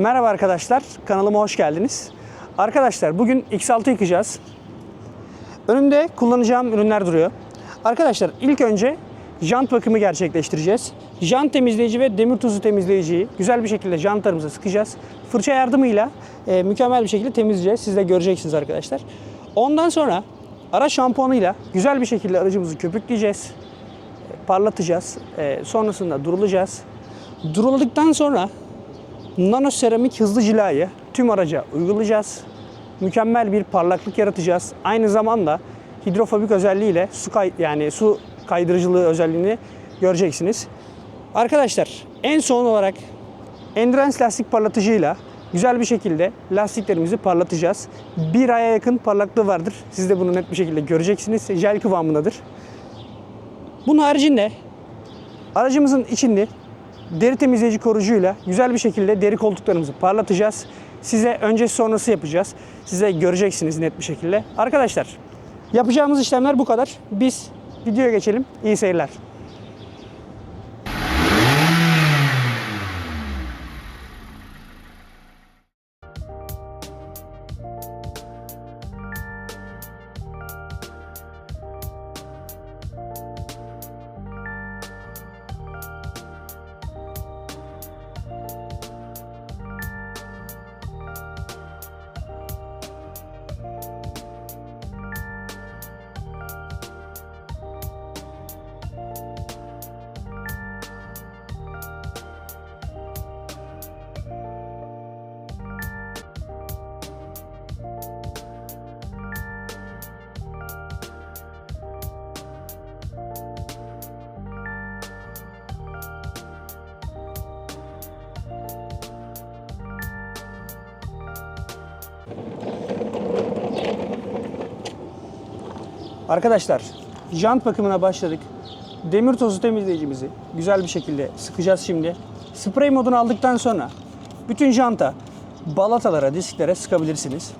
Merhaba arkadaşlar, kanalıma hoş geldiniz. Arkadaşlar bugün X6 yıkayacağız. Önümde kullanacağım ürünler duruyor. Arkadaşlar ilk önce jant bakımı gerçekleştireceğiz. Jant temizleyici ve demir tuzu temizleyiciyi güzel bir şekilde jantlarımıza sıkacağız. Fırça yardımıyla e, mükemmel bir şekilde temizleyeceğiz. Siz de göreceksiniz arkadaşlar. Ondan sonra araç şampuanıyla güzel bir şekilde aracımızı köpükleyeceğiz parlatacağız. Ee, sonrasında durulayacağız. Duruladıktan sonra nano seramik hızlı cilayı tüm araca uygulayacağız. Mükemmel bir parlaklık yaratacağız. Aynı zamanda hidrofobik özelliğiyle su kay yani su kaydırıcılığı özelliğini göreceksiniz. Arkadaşlar en son olarak Endurance lastik parlatıcıyla güzel bir şekilde lastiklerimizi parlatacağız. Bir aya yakın parlaklığı vardır. Siz de bunu net bir şekilde göreceksiniz. Jel kıvamındadır. Bunun haricinde aracımızın içinde deri temizleyici koruyucuyla güzel bir şekilde deri koltuklarımızı parlatacağız. Size öncesi sonrası yapacağız. Size göreceksiniz net bir şekilde. Arkadaşlar yapacağımız işlemler bu kadar. Biz videoya geçelim. İyi seyirler. Arkadaşlar jant bakımına başladık. Demir tozu temizleyicimizi güzel bir şekilde sıkacağız şimdi. Sprey modunu aldıktan sonra bütün janta, balatalara, disklere sıkabilirsiniz.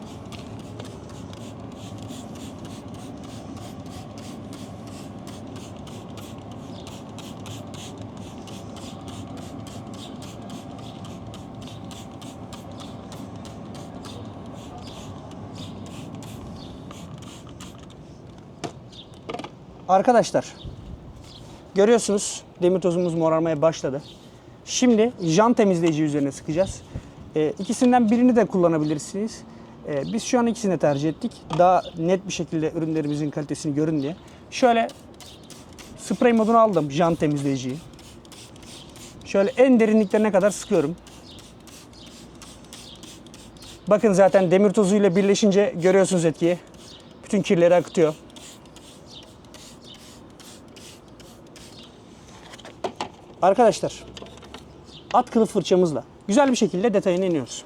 Arkadaşlar görüyorsunuz demir tozumuz morarmaya başladı. Şimdi jant temizleyici üzerine sıkacağız. Ee, ikisinden birini de kullanabilirsiniz. Ee, biz şu an ikisini tercih ettik. Daha net bir şekilde ürünlerimizin kalitesini görün diye. Şöyle sprey modunu aldım jant temizleyiciyi. Şöyle en derinliklerine kadar sıkıyorum. Bakın zaten demir tozuyla birleşince görüyorsunuz etkiyi. Bütün kirleri akıtıyor. Arkadaşlar at kılıf fırçamızla güzel bir şekilde detayına iniyoruz.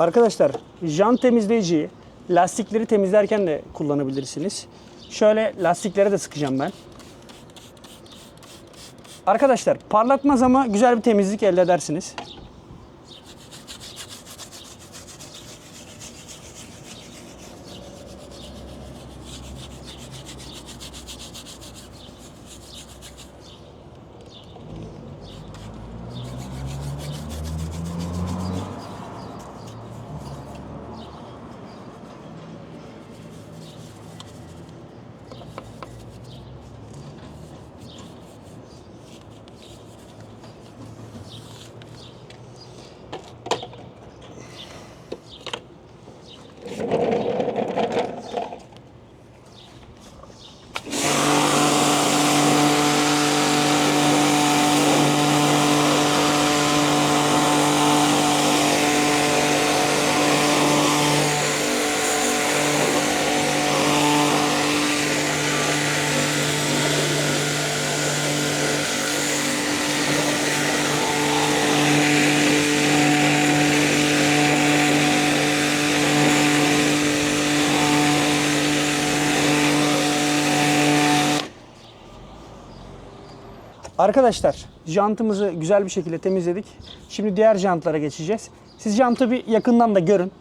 Arkadaşlar jant temizleyiciyi lastikleri temizlerken de kullanabilirsiniz. Şöyle lastiklere de sıkacağım ben. Arkadaşlar parlatmaz ama güzel bir temizlik elde edersiniz. Arkadaşlar jantımızı güzel bir şekilde temizledik. Şimdi diğer jantlara geçeceğiz. Siz jantı bir yakından da görün.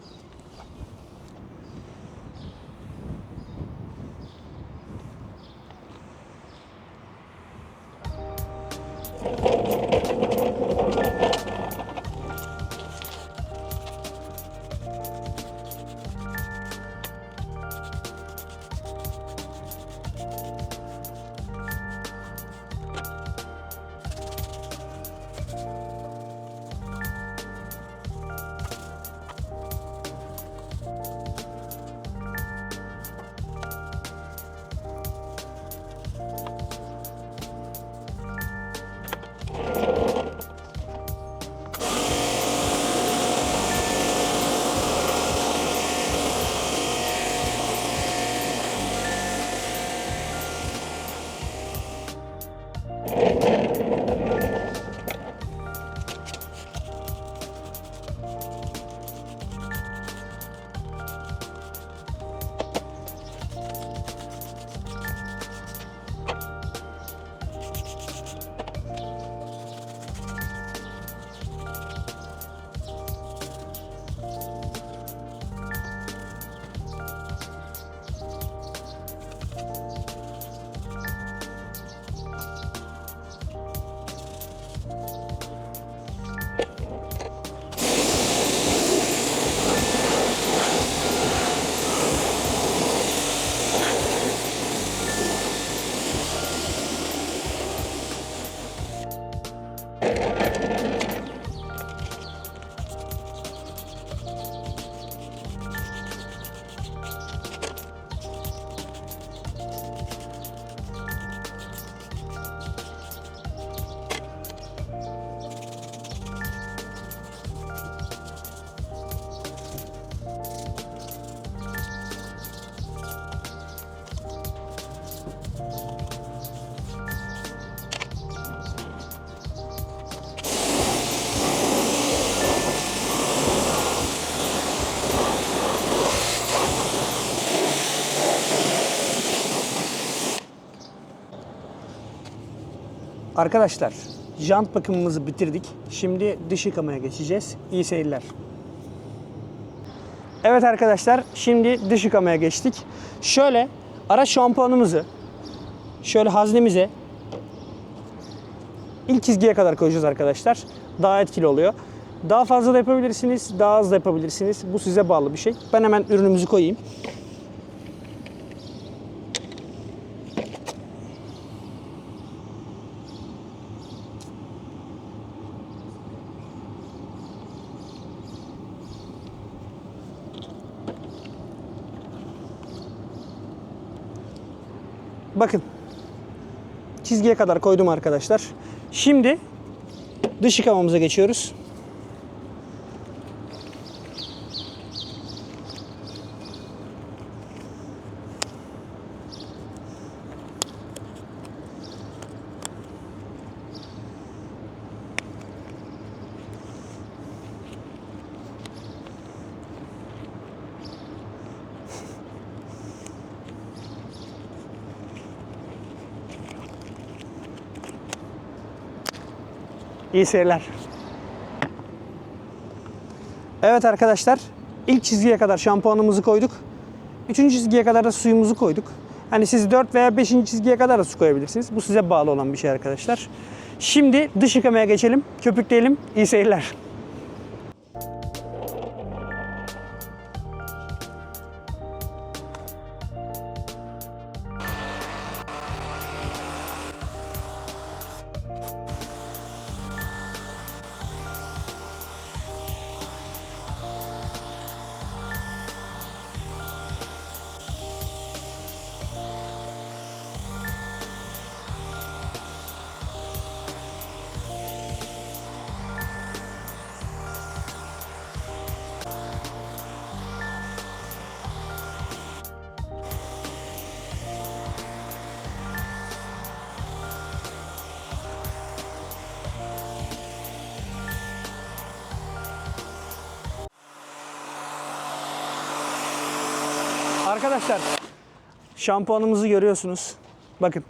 Arkadaşlar jant bakımımızı bitirdik. Şimdi dış yıkamaya geçeceğiz. İyi seyirler. Evet arkadaşlar şimdi dış yıkamaya geçtik. Şöyle araç şampuanımızı şöyle haznemize ilk çizgiye kadar koyacağız arkadaşlar. Daha etkili oluyor. Daha fazla da yapabilirsiniz, daha az da yapabilirsiniz. Bu size bağlı bir şey. Ben hemen ürünümüzü koyayım. Bakın. Çizgiye kadar koydum arkadaşlar. Şimdi dış yıkamamıza geçiyoruz. İyi seyirler. Evet arkadaşlar, ilk çizgiye kadar şampuanımızı koyduk. Üçüncü çizgiye kadar da suyumuzu koyduk. Hani siz 4 veya 5. çizgiye kadar da su koyabilirsiniz. Bu size bağlı olan bir şey arkadaşlar. Şimdi dış yıkamaya geçelim. Köpükleyelim. İyi seyirler. Arkadaşlar şampuanımızı görüyorsunuz. Bakın.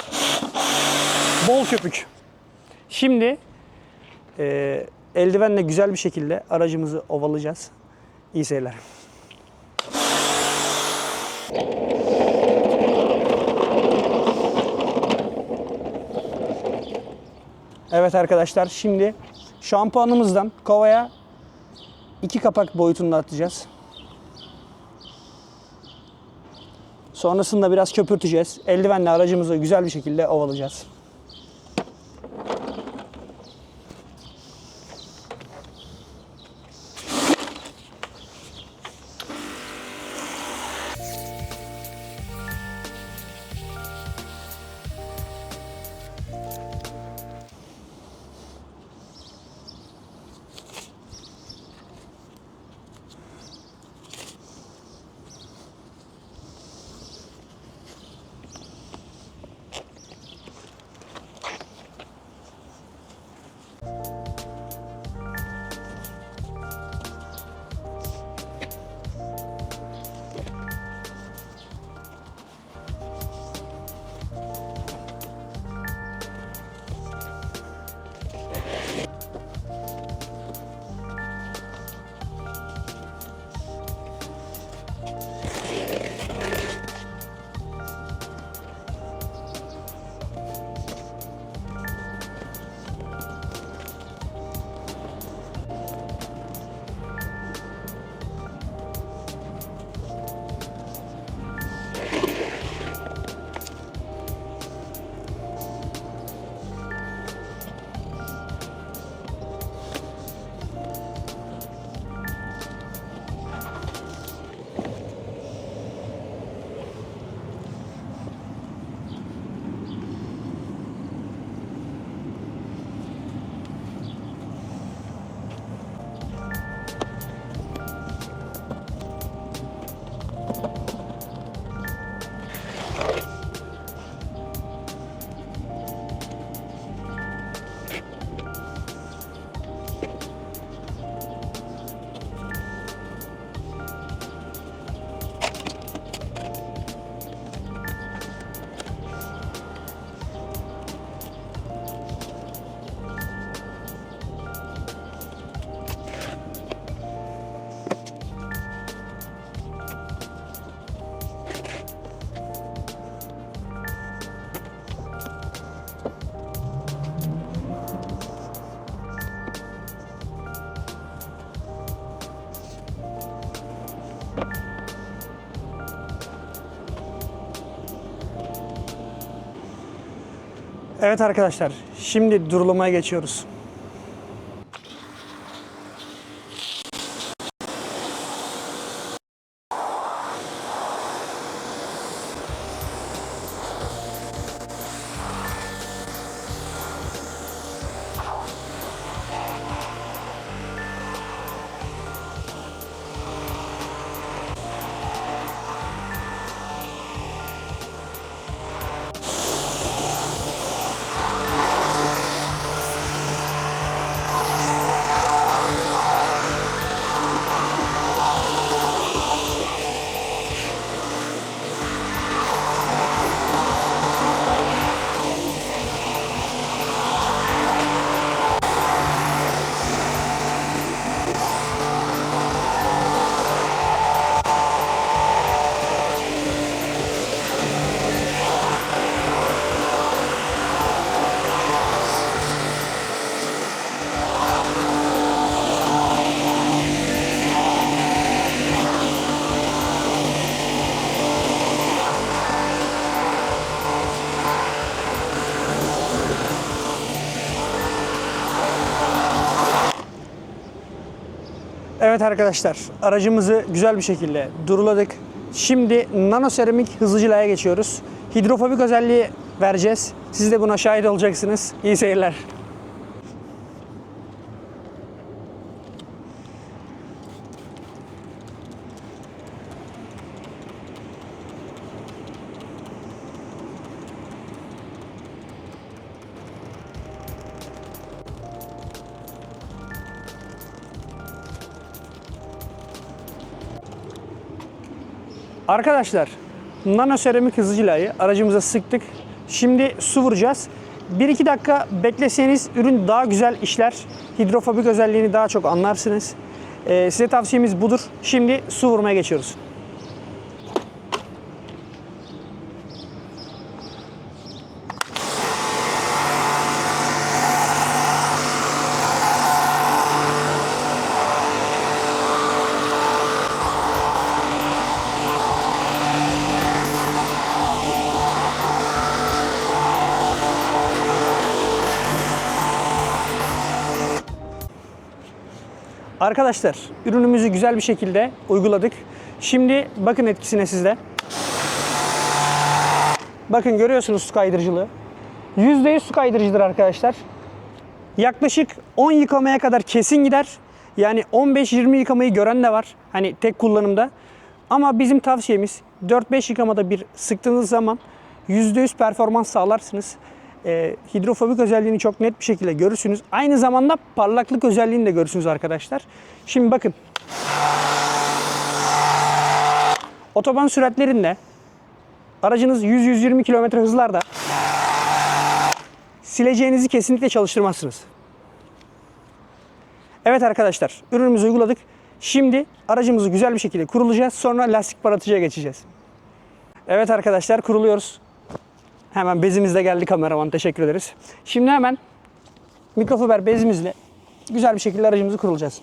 Bol köpük. Şimdi e, eldivenle güzel bir şekilde aracımızı ovalayacağız. İyi seyirler. Evet arkadaşlar şimdi şampuanımızdan kovaya iki kapak boyutunda atacağız. Sonrasında biraz köpürteceğiz. Eldivenle aracımızı güzel bir şekilde ovalayacağız. Evet arkadaşlar, şimdi durulamaya geçiyoruz. Evet arkadaşlar, aracımızı güzel bir şekilde duruladık. Şimdi nanoseramik hızlıcılığa geçiyoruz. Hidrofobik özelliği vereceğiz. Siz de buna şahit olacaksınız. İyi seyirler. Arkadaşlar nano seramik hızlı cilayı aracımıza sıktık. Şimdi su vuracağız. 1-2 dakika bekleseniz ürün daha güzel işler. Hidrofobik özelliğini daha çok anlarsınız. Ee, size tavsiyemiz budur. Şimdi su vurmaya geçiyoruz. Arkadaşlar ürünümüzü güzel bir şekilde uyguladık. Şimdi bakın etkisine sizde. Bakın görüyorsunuz su kaydırıcılığı. %100 su kaydırıcıdır arkadaşlar. Yaklaşık 10 yıkamaya kadar kesin gider. Yani 15-20 yıkamayı gören de var. Hani tek kullanımda. Ama bizim tavsiyemiz 4-5 yıkamada bir sıktığınız zaman %100 performans sağlarsınız. Ee, hidrofobik özelliğini çok net bir şekilde görürsünüz. Aynı zamanda parlaklık özelliğini de görürsünüz arkadaşlar. Şimdi bakın. Otoban süratlerinde aracınız 100-120 km hızlarda sileceğinizi kesinlikle çalıştırmazsınız. Evet arkadaşlar ürünümüzü uyguladık. Şimdi aracımızı güzel bir şekilde kurulacağız. Sonra lastik parlatıcıya geçeceğiz. Evet arkadaşlar kuruluyoruz. Hemen bezimiz de geldi kameraman teşekkür ederiz. Şimdi hemen mikrofiber bezimizle güzel bir şekilde aracımızı kurulacağız.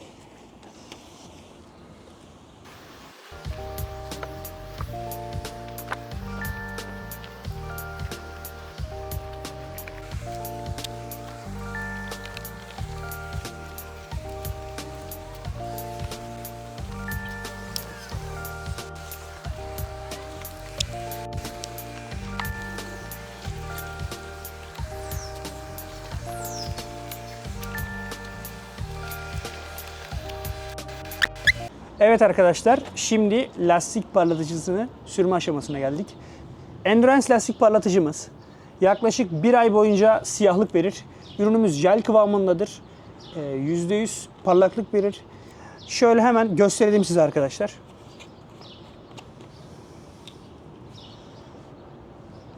Evet arkadaşlar şimdi lastik parlatıcısını sürme aşamasına geldik. Endurance lastik parlatıcımız yaklaşık bir ay boyunca siyahlık verir. Ürünümüz jel kıvamındadır. Ee, %100 parlaklık verir. Şöyle hemen gösterelim size arkadaşlar.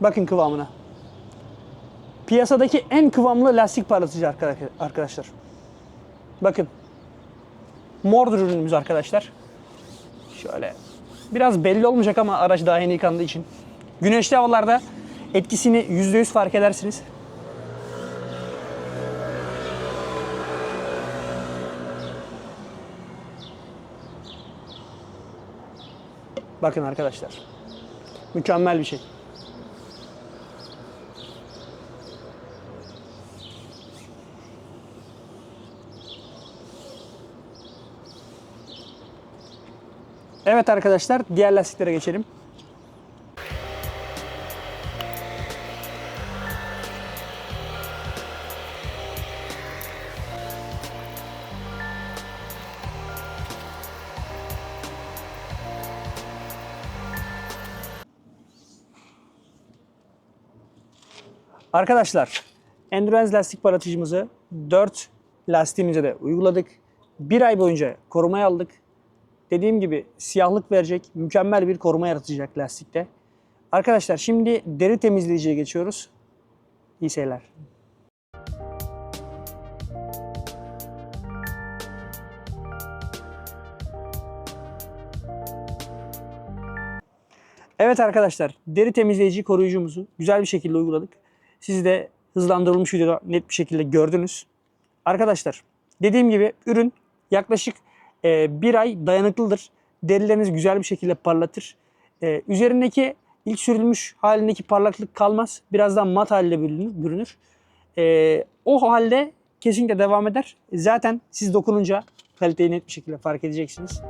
Bakın kıvamına. Piyasadaki en kıvamlı lastik parlatıcı arkadaşlar. Bakın Mordur ürünümüz arkadaşlar. Şöyle biraz belli olmayacak ama araç daha yeni yıkandığı için. Güneşli havalarda etkisini %100 fark edersiniz. Bakın arkadaşlar. Mükemmel bir şey. Evet arkadaşlar diğer lastiklere geçelim. Arkadaşlar Endurance lastik parlatıcımızı 4 lastiğimize de uyguladık. Bir ay boyunca korumaya aldık. Dediğim gibi siyahlık verecek, mükemmel bir koruma yaratacak lastikte. Arkadaşlar şimdi deri temizleyiciye geçiyoruz. İyi seyirler. Evet arkadaşlar, deri temizleyici koruyucumuzu güzel bir şekilde uyguladık. Siz de hızlandırılmış videoda net bir şekilde gördünüz. Arkadaşlar, dediğim gibi ürün yaklaşık e, bir ay dayanıklıdır. Derileriniz güzel bir şekilde parlatır. E, üzerindeki ilk sürülmüş halindeki parlaklık kalmaz. Birazdan mat haline bürünür. E, o halde kesinlikle devam eder. Zaten siz dokununca kaliteyi net bir şekilde fark edeceksiniz.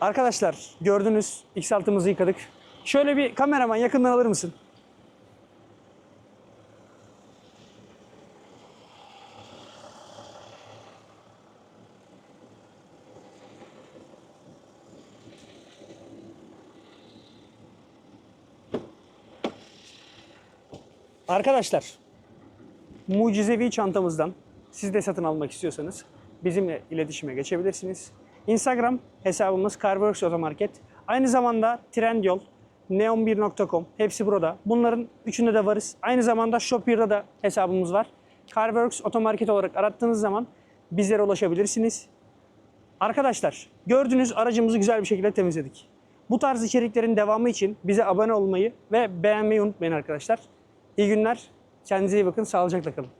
Arkadaşlar gördünüz X6'mızı yıkadık. Şöyle bir kameraman yakından alır mısın? Arkadaşlar mucizevi çantamızdan siz de satın almak istiyorsanız bizimle iletişime geçebilirsiniz. Instagram hesabımız Carworks Otomarket. Aynı zamanda Trendyol, neon1.com hepsi burada. Bunların üçünde de varız. Aynı zamanda Shopier'da da hesabımız var. Carworks Otomarket olarak arattığınız zaman bizlere ulaşabilirsiniz. Arkadaşlar gördüğünüz aracımızı güzel bir şekilde temizledik. Bu tarz içeriklerin devamı için bize abone olmayı ve beğenmeyi unutmayın arkadaşlar. İyi günler. Kendinize iyi bakın. Sağlıcakla kalın.